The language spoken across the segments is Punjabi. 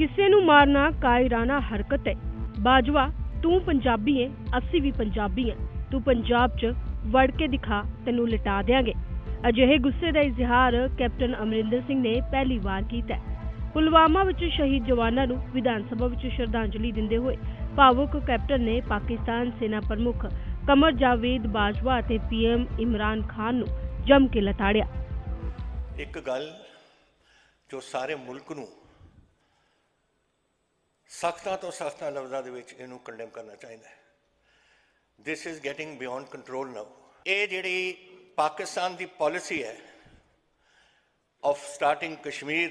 ਕਿਸੇ ਨੂੰ ਮਾਰਨਾ ਕਾਇਰਾਨਾ ਹਰਕਤ ਹੈ। ਬਾਜਵਾ, ਤੂੰ ਪੰਜਾਬੀ ਏ, ਅਸੀਂ ਵੀ ਪੰਜਾਬੀ ਹਾਂ ਤੂੰ ਪੰਜਾਬ 'ਚ ਵੜ ਕੇ ਦਿਖਾ, ਤੈਨੂੰ ਲਿਟਾ ਦਿਆਂਗੇ। ਅਜਿਹੇ ਗੁੱਸੇ ਦਾ ਇਜ਼ਹਾਰ ਕੈਪਟਨ ਅਮਰਿੰਦਰ ਸਿੰਘ ਨੇ ਪਹਿਲੀ ਵਾਰ ਕੀਤਾ ਹੈ। ਪੁਲਵਾਮਾ ਵਿੱਚ ਸ਼ਹੀਦ ਜਵਾਨਾਂ ਨੂੰ ਵਿਧਾਨ ਸਭਾ ਵਿੱਚ ਸ਼ਰਧਾਂਜਲੀ ਦਿੰਦੇ ਹੋਏ ਭਾਵੁਕ ਕੈਪਟਨ ਨੇ ਪਾਕਿਸਤਾਨ ਸੈਨਾ ਪ੍ਰਮੁੱਖ ਕਮਰ ਜਾਵੇਦ ਬਾਜਵਾ ਅਤੇ ਪੀਐਮ ਇਮਰਾਨ ਖਾਨ ਨੂੰ ਜੰਮ ਕੇ ਲਤਾੜਿਆ। ਇੱਕ ਗੱਲ ਜੋ ਸਾਰੇ ਮੁਲਕ ਨੂੰ ਸਖਤਾਂ ਤੋਂ ਸਖਤਾਂ ਲਫ਼ਜ਼ਾਂ ਦੇ ਵਿੱਚ ਇਹਨੂੰ ਕੰਡੈਮ ਕਰਨਾ ਚਾਹੀਦਾ ਹੈ। This is getting beyond control now. ਇਹ ਜਿਹੜੀ ਪਾਕਿਸਤਾਨ ਦੀ ਪਾਲਿਸੀ ਹੈ ਆਫ ਸਟਾਰਟਿੰਗ ਕਸ਼ਮੀਰ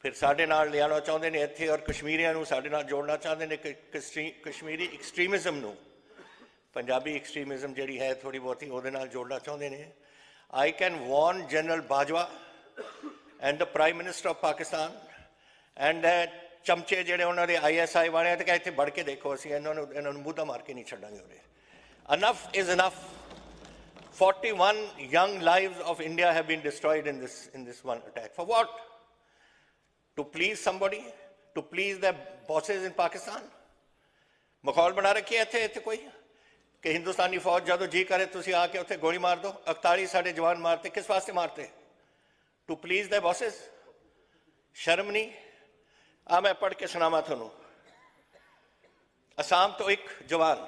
ਫਿਰ ਸਾਡੇ ਨਾਲ ਲਿਆਉਣਾ ਚਾਹੁੰਦੇ ਨੇ ਇੱਥੇ ਔਰ ਕਸ਼ਮੀਰੀਆਂ ਨੂੰ ਸਾਡੇ ਨਾਲ ਜੋੜਨਾ ਚਾਹੁੰਦੇ ਨੇ ਕਿ ਕਸ਼ਮੀਰੀ ਐਕਸਟ੍ਰੀਮਿਜ਼ਮ ਨੂੰ। ਪੰਜਾਬੀ ਐਕਸਟ੍ਰੀਮਿਜ਼ਮ ਜਿਹੜੀ ਹੈ ਥੋੜੀ ਬਹੁਤੀ ਉਹਦੇ ਨਾਲ ਜੋੜਨਾ ਚਾਹੁੰਦੇ ਨੇ। I can warn general Bajwa and the prime minister of Pakistan and ਚਮਚੇ ਜਿਹੜੇ ਉਹਨਾਂ ਦੇ ਆਈਐਸਆਈ ਵਾਲੇ ਆ ਤੇ ਕਹਿੰਦੇ ਇੱਥੇ ਵੜ ਕੇ ਦੇਖੋ ਅਸੀਂ, ਇਹਨਾਂ ਨੂੰ ਇਹਨਾਂ ਨੂੰ ਮੂਧਾ ਮਾਰ ਕੇ ਨਹੀਂ ਛੱਡਾਂਗੇ ਉਹਦੇ enough is enough. 41 young lives of india have been destroyed in this in this one attack. For what? To please somebody? To please the bosses in pakistan? ਮਾਹੌਲ ਬਣਾ ਰੱਖਿਆ ਇੱਥੇ ਇੱਥੇ ਕੋਈ? ਕਿ ਹਿੰਦੁਸਤਾਨੀ ਫੌਜ ਜਦੋਂ ਜੀ ਕਰੇ, ਤੁਸੀਂ ਆ ਕੇ ਉੱਥੇ ਗੋਲੀ ਮਾਰ ਦਿਓ 41 ਸਾਡੇ ਜਵਾਨ ਮਾਰਤੇ। ਕਿਸ ਵਾਸਤੇ ਮਾਰਤੇ? ਟੂ ਪਲੀਜ਼ ਦੇ ਬੌਸਸ ਸ਼ਰਮ ਨਹੀਂ। ਆ ਮੈਂ ਪੜ੍ਹ ਕੇ ਸੁਣਾਵਾਂ ਤੁਹਾਨੂੰ ਅਸਾਮ ਤੋਂ ਇੱਕ ਜਵਾਨ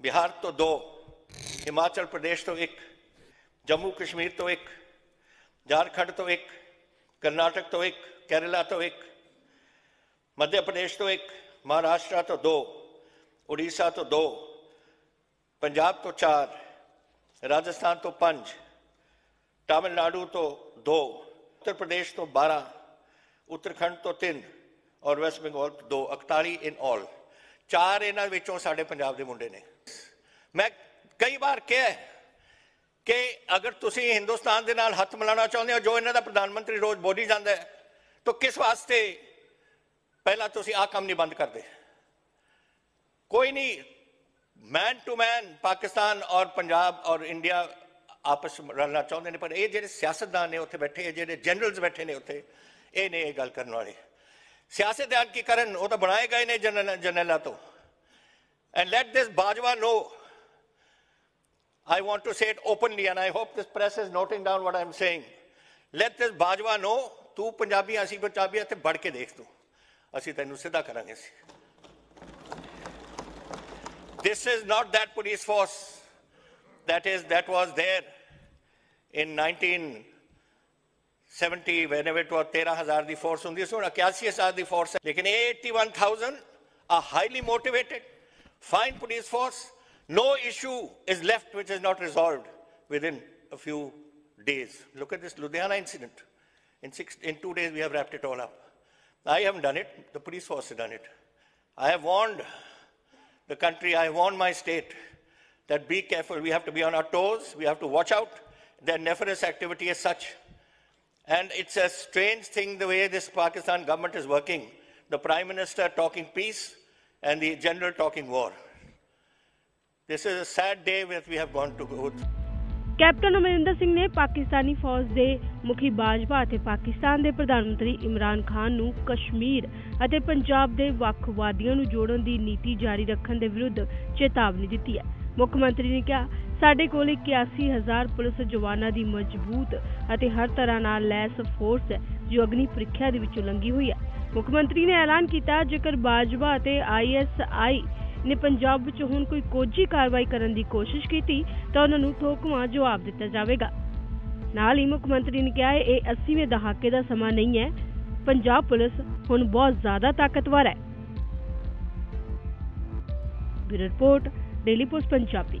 ਬਿਹਾਰ ਤੋਂ ਦੋ ਹਿਮਾਚਲ ਪ੍ਰਦੇਸ਼ ਤੋਂ ਇੱਕ ਜੰਮੂ ਕਸ਼ਮੀਰ ਤੋਂ ਇੱਕ ਝਾਰਖੰਡ ਤੋਂ ਇੱਕ ਕਰਨਾਟਕ ਤੋਂ ਇੱਕ ਕੇਰਲਾ ਤੋਂ ਇੱਕ ਮੱਧ ਪ੍ਰਦੇਸ਼ ਤੋਂ ਇੱਕ ਮਹਾਰਾਸ਼ਟਰ ਤੋਂ ਦੋ ਉੜੀਸਾ ਤੋਂ ਦੋ ਪੰਜਾਬ ਤੋਂ ਚਾਰ ਰਾਜਸਥਾਨ ਤੋਂ ਪੰਜ ਤਾਮਿਲਨਾਡੂ ਤੋਂ ਦੋ ਉੱਤਰ ਪ੍ਰਦੇਸ਼ ਤੋਂ 12 ਉੱਤਰਾਖੰਡ ਤੋਂ 3 ਔਰ ਵੈਸਟ ਬੰਗਾਲ ਤੋਂ 2 41 ਇਨ ਆਲ ਚਾਰ ਇਹਨਾਂ ਵਿੱਚੋਂ ਸਾਡੇ ਪੰਜਾਬ ਦੇ ਮੁੰਡੇ ਨੇ। ਮੈਂ ਕਈ ਵਾਰ ਕਿਹਾ ਹੈ ਕਿ ਅਗਰ ਤੁਸੀਂ ਹਿੰਦੁਸਤਾਨ ਦੇ ਨਾਲ ਹੱਥ ਮਿਲਾਉਣਾ ਚਾਹੁੰਦੇ ਹੋ, ਜੋ ਇਹਨਾਂ ਦਾ ਪ੍ਰਧਾਨ ਮੰਤਰੀ ਰੋਜ਼ ਬੋਲੀ ਜਾਂਦਾ ਹੈ, ਤਾਂ ਕਿਸ ਵਾਸਤੇ ਪਹਿਲਾਂ ਤੁਸੀਂ ਆਹ ਕੰਮ ਨਹੀਂ ਬੰਦ ਕਰਦੇ? ਕੋਈ ਨਹੀਂ ਮੈਨ ਟੂ ਮੈਨ ਪਾਕਿਸਤਾਨ ਔਰ ਪੰਜਾਬ ਔਰ ਇੰਡੀਆ ਆਪਸ ਵਿੱਚ ਰਲਣਾ ਚਾਹੁੰਦੇ ਨੇ, ਪਰ ਇਹ ਜਿਹੜੇ ਸਿਆਸਤਦਾਨ ਨੇ ਉੱਥੇ ਬੈਠੇ ਜਿਹੜੇ ਜਨਰਲਸ ਬੈਠੇ ਨੇ ਉੱਥੇ ਇਹ ਨੇ ਇਹ ਗੱਲ ਕਰਨ ਵਾਲੇ ਸਿਆਸਤਦਾਨ ਕੀ ਕਰਨ ਉਹ ਤਾਂ ਬਣਾਏ ਗਏ ਨੇ ਜਨਰਲ ਜਨਰਲਾਂ ਤੋਂ and let this Bajwa know I want to say it openly, and I hope this press is noting down what I'm saying. Let this Bajwa know, ਤੂੰ ਪੰਜਾਬੀ ਅਸੀਂ ਪੰਜਾਬੀ ਇੱਥੇ ਵੜ ਕੇ ਦੇਖ ਤੂੰ ਅਸੀਂ ਤੈਨੂੰ ਸਿੱਧਾ ਕਰਾਂਗੇ ਅਸੀਂ This is not that police force that is that was there in 1970 whenever it was 13000 the force ਹੁੰਦੀ ਸੀ ਹੁਣ 81000 ਦੀ ਫੋਰਸ ਹੈ ਲੇਕਿਨ ਇਹ 81000 a highly motivated fine police force no issue is left which is not resolved within a few days look at this ludhiana incident in six in two days we have wrapped it all up i haven't done it the police force has done it i have warned the country, I warn my state that be careful. We have to be on our toes. We have to watch out. Their nefarious activity is such. And it's a strange thing the way this Pakistan government is working. The Prime Minister talking peace and the General talking war. This is a sad day that we have gone to go through. Captain Amarinder Singh ਨੇ ਪਾਕਿਸਤਾਨੀ ਫੌਜ ਦੇ ਮੁਖੀ ਬਾਜਵਾ ਅਤੇ ਪਾਕਿਸਤਾਨ ਦੇ ਪ੍ਰਧਾਨ ਮੰਤਰੀ ਇਮਰਾਨ ਖਾਨ ਨੂੰ ਕਸ਼ਮੀਰ ਅਤੇ ਪੰਜਾਬ ਦੇ ਵੱਖਵਾਦੀਆਂ ਨੂੰ ਜੋੜਨ ਦੀ ਨੀਤੀ ਜਾਰੀ ਰੱਖਣ ਦੇ ਵਿਰੁੱਧ ਚੇਤਾਵਨੀ ਦਿੱਤੀ ਹੈ ਮੁੱਖ ਮੰਤਰੀ ਨੇ ਕਿਹਾ ਸਾਡੇ ਕੋਲ 81000 ਪੁਲਿਸ ਜਵਾਨਾਂ ਦੀ ਮਜ਼ਬੂਤ ਅਤੇ ਹਰ ਤਰ੍ਹਾਂ ਨਾਲ ਲੈਸ ਫੋਰਸ ਹੈ, ਜੋ ਅਗਨੀ ਪ੍ਰੀਖਿਆ ਦੇ ਵਿੱਚੋਂ ਲੰਘੀ ਹੋਈ ਹੈ। ਮੁੱਖ ਮੰਤਰੀ ਨੇ ਐਲਾਨ ਕੀਤਾ, ਜੇਕਰ ਬਾਜਵਾ ਅਤੇ ਆਈਐਸਆਈ ਨੇ ਪੰਜਾਬ ਵਿੱਚ ਹੁਣ ਕੋਈ ਕੋਝੀ ਕਾਰਵਾਈ ਕਰਨ ਦੀ ਕੋਸ਼ਿਸ਼ ਕੀਤੀ, ਤਾਂ ਉਹਨਾਂ ਨੂੰ ਠੋਕਵਾਂ ਜਵਾਬ ਦਿੱਤਾ ਜਾਵੇਗਾ। ਨਾਲ ਹੀ ਮੁੱਖ ਮੰਤਰੀ ਨੇ ਕਿਹਾ, ਇਹ 80ਵੇਂ ਦਹਾਕੇ ਦਾ ਸਮਾਂ ਨਹੀਂ ਹੈ। ਪੰਜਾਬ ਪੁਲਿਸ ਹੁਣ ਬਹੁਤ ਜ਼ਿਆਦਾ ਤਾਕਤਵਰ ਹੈ। Bureau report, Daily Post, Punjabi.